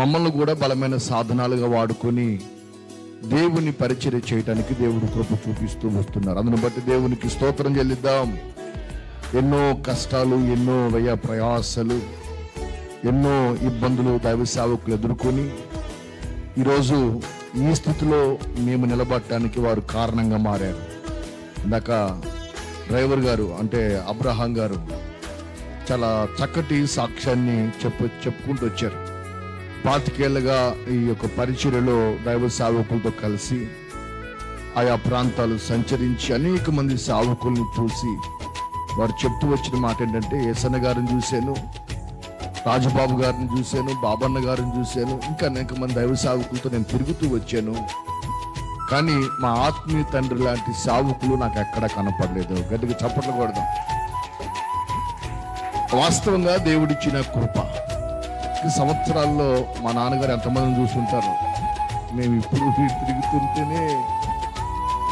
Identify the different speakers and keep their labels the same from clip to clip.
Speaker 1: మమ్మల్ని కూడా బలమైన సాధనాలుగా వాడుకొని దేవుని పరిచర్య చేయడానికి దేవుడు కృప చూపిస్తూ వస్తున్నారు. అందును బట్టి దేవునికి స్తోత్రం చెల్లిద్దాం. ఎన్నో కష్టాలు ఎన్నో వ్యయ ప్రయాసలు ఎన్నో ఇబ్బందులు దైవ సేవకులు ఎదుర్కొని ఈరోజు ఈ స్థితిలో మేము నిలబడటానికి వారు కారణంగా మారారు. ఇందాక డ్రైవర్ గారు అంటే అబ్రహాం గారు చాలా చక్కటి సాక్ష్యాన్ని చెప్పు చెప్పుకుంటూ వచ్చారు. పాతికేళ్ళుగా ఈ యొక్క పరిచర్యలో దైవ సావకులతో కలిసి ఆయా ప్రాంతాలు సంచరించి అనేక మంది సేవకుల్ని చూసి వారు చెప్తూ వచ్చిన మాట ఏంటంటే ఏసన్న గారిని చూశాను రాజబాబు గారిని చూశాను బాబన్న గారిని చూశాను ఇంకా అనేక మంది దైవ సావకులతో నేను తిరుగుతూ వచ్చాను. కానీ మా ఆత్మీయ తండ్రి లాంటి సావుకులు నాకు ఎక్కడ కనపడలేదు. గట్టిగా చప్పట్లు కొడదాం. వాస్తవంగా దేవుడిచ్చిన కృప. సంవత్సరాల్లో మా నాన్నగారు ఎంతమందిని చూసుంటారు మేము ఇప్పుడు తిరుగుతుంటేనే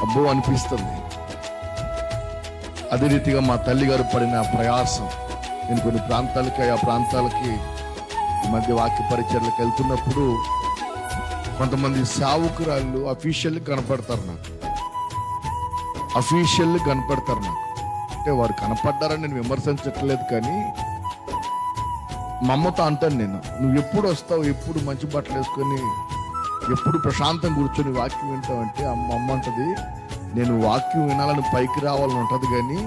Speaker 1: అబ్బో అనిపిస్తుంది. అదే రీతిగా మా తల్లిగారు పడిన ప్రయాసం. నేను కొన్ని ప్రాంతాలకి ఆ ప్రాంతాలకి ఈ మధ్య వాక్య పరిచర్లకు వెళ్తున్నప్పుడు కొంతమంది సావుకురాళ్ళు అఫీషియల్ కనపడతారు నాకు. అఫీషియల్ కనపడతారు నాకు. అంటే వారు కనపడ్డారని నేను విమర్శించట్లేదు కానీ మా అమ్మతో అంటాను నేను. నువ్వు ఎప్పుడు వస్తావు ఎప్పుడు మంచి బట్టలు వేసుకొని ఎప్పుడు ప్రశాంతం కూర్చొని వాక్యం వింటావు అంటే అమ్మ అమ్మ అంటది నేను వాక్యం వినాలని పైకి రావాలని ఉంటుంది కానీ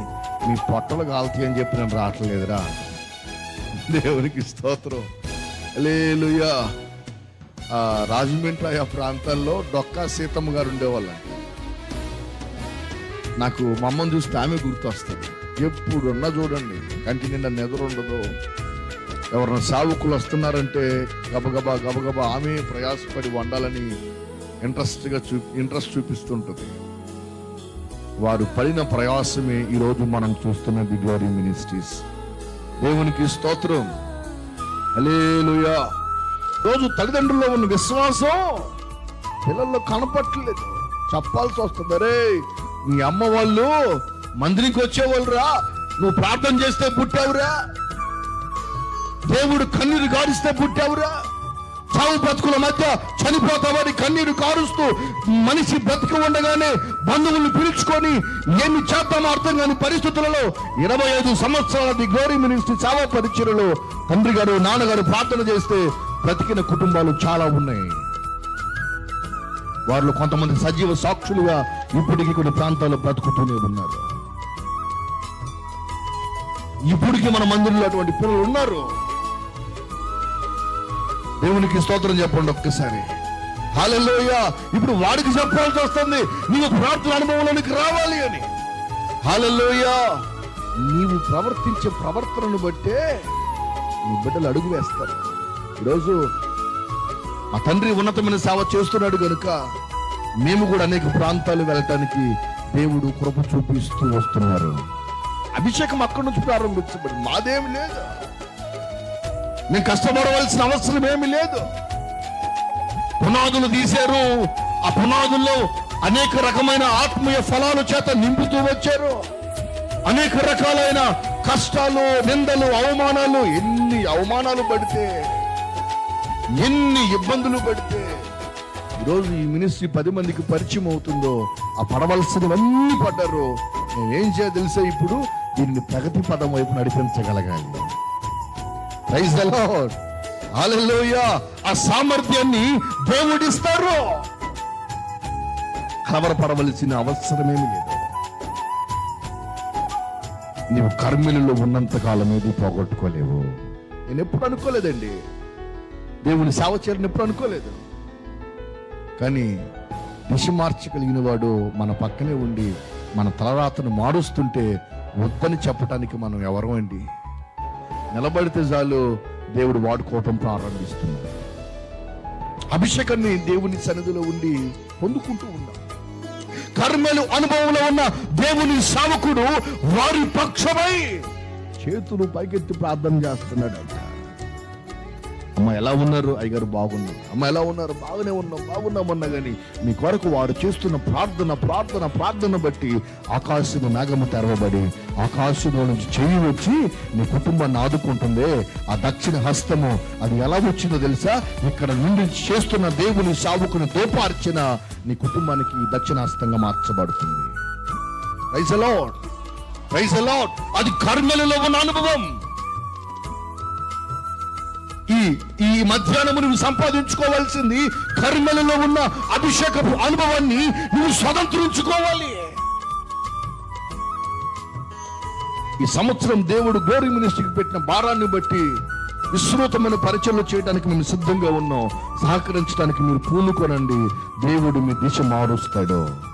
Speaker 1: మీ పొట్టలు కాలుతాయి అని చెప్పి నేను రావట్లేదురా. దేవునికి స్తోత్రం. లేలుయా ఆ రాజమండ్రి ఆ ప్రాంతాల్లో డొక్కా సీతమ్మ గారు ఉండేవాళ్ళంట నాకు మా అమ్మని చూస్తే ఆమె గుర్తొస్తుంది. ఎప్పుడున్నా చూడండి కంటి నిండా నిద్ర ఉండదు. ఎవరైనా సావుకులు వస్తున్నారంటే గబగబా గబగబా ఆమె ప్రయాసపడి వండాలని ఇంట్రెస్ట్గా చూ ఇంట్రెస్ట్ చూపిస్తుంటుంది. వారు పడిన ప్రయాసమే ఈరోజు మనం చూస్తున్న ది గ్లోరీ మినిస్ట్రీస్. దేవునికి స్తోత్రం. అలేలుయా రోజు తల్లిదండ్రుల్లో ఉన్న విశ్వాసం పిల్లల్లో కనపట్లేదు చెప్పాల్సి వస్తుంది అరే మీ అమ్మ వాళ్ళు మందిరికి వచ్చేవాళ్ళు రా నువ్వు ప్రార్థన చేస్తే పుట్టావురా. దేవుడు కన్నీరు గారిస్తే పుట్టావురా. చావు బ్రతుకుల మధ్య చనిపోతామని కన్నీరు కారుస్తూ మనిషి బ్రతికి ఉండగానే బంధువుల్ని పిలుచుకొని ఏమి చేద్దామో అర్థం కాని పరిస్థితులలో ఇరవై ఐదు సంవత్సరాల ది గ్లోరీ మినిస్ట్రీ చావ పరిచయలో తండ్రి గారు నాన్నగారు ప్రార్థన చేస్తే బ్రతికిన కుటుంబాలు చాలా ఉన్నాయి. వారిలో కొంతమంది సజీవ సాక్షులుగా ఇప్పటికీ కొన్ని ప్రాంతాల్లో బ్రతుకుతూనే ఉన్నారు. ఇప్పటికీ మన మందిరంలో అటువంటి పిల్లలు ఉన్నారు. దేవునికి స్తోత్రం చెప్పండి ఒక్కసారి. హాలలోయ ఇప్పుడు వాడికి చెప్పాల్సి వస్తుంది. నీవు ప్రార్థన అనుభవంలోనికి రావాలి అని. హాలలోయ నీవు ప్రవర్తించే ప్రవర్తనను బట్టే నీ బిడ్డలు అడుగు వేస్తారు. ఈరోజు మా తండ్రి ఉన్నతమైన సేవ చేస్తున్నాడు కనుక మేము కూడా అనేక ప్రాంతాలు వెళ్ళటానికి దేవుడు కృప చూపిస్తూ వస్తున్నారు. అభిషేకం అక్కడి నుంచి ప్రారంభించబడి మాదేం లేదు. నేను కష్టపడవలసిన అవసరం ఏమి లేదు. పునాదులు తీశారు. ఆ పునాదుల్లో అనేక రకమైన ఆత్మీయ ఫలాలు చేత నింపుతూ వచ్చారు. అనేక రకాలైన కష్టాలు నిందలు అవమానాలు ఎన్ని అవమానాలు పడితే ఎన్ని ఇబ్బందులు పడితే ఈరోజు ఈ మినిస్ట్రీ పది మందికి పరిచయం అవుతుందో ఆ పడవలసినవన్నీ పడ్డారు. నేనేం చేయ తెలుసా ఇప్పుడు? దీన్ని ప్రగతి పదం వైపు నడిపించగలగాలి. ప్రైజ్ ద లార్డ్ హల్లెలూయా ఆ సామర్థ్యాన్ని దేవుడిస్తారు. కలవరపడవలసిన అవసరమేమి లేదు. నీవు కర్మిలలో ఉన్నంత కాలం ఏది పోగొట్టుకోలేవు. నేను ఎప్పుడు అనుకోలేదండి. దేవుని సేవ చేయడం ఎప్పుడు అనుకోలేదు. కానీ దిశ మార్చగలిగిన వాడు మన పక్కనే ఉండి మన తలరాతను మారుస్తుంటే వద్దని చెప్పటానికి మనం ఎవరమండి? నిలబడితే చాలు దేవుడు వాడుకోవటం ప్రారంభిస్తున్నాడు. అభిషేకాన్ని దేవుని సన్నిధిలో ఉండి పొందుకుంటూ ఉన్నాం కర్మలు అనుభవంలో ఉన్న దేవుని సావకుడు వారి పక్షమై చేతులు పైకెత్తి ప్రార్థన చేస్తున్నాడు అమ్మ ఎలా ఉన్నారు? అయ్యగారు బాగున్నారు. అమ్మ ఎలా ఉన్నారు? బాగానే ఉన్నాం బాగున్నామన్నా కానీ మీ కొరకు వారు చేస్తున్న ప్రార్థన ప్రార్థన ప్రార్థన బట్టి ఆకాశము మేఘము తెరవబడి ఆకాశంలో నుంచి చెయ్యి వచ్చి నీ కుటుంబాన్ని ఆదుకుంటుంది. ఆ దక్షిణ హస్తము అది ఎలా వచ్చిందో తెలుసా? ఇక్కడ నుండి చేస్తున్న దేవుని సావుకుని దోపార్చిన నీ కుటుంబానికి దక్షిణ హస్తంగా మార్చబడుతుంది. ప్రైజ్ అలాట్ ప్రైజ్ అలాట్ అది కర్మలలో ఉన్న అనుభవం. ఈ ఈ మధ్యాహ్నము నువ్వు సంపాదించుకోవాల్సింది కర్మలలో ఉన్న అభిషేకపు అనుభవాన్ని నువ్వు స్వతంత్రించుకోవాలి. ఈ సంవత్సరం దేవుడు గోరి మినిస్ట్రీకి పెట్టిన భారాన్ని బట్టి విస్తృతమైన పరిచయలు చేయడానికి మేము సిద్ధంగా ఉన్నాం. సహకరించడానికి మీరు పూనుకోనండి. దేవుడు మీ దిశ మారుస్తాడు.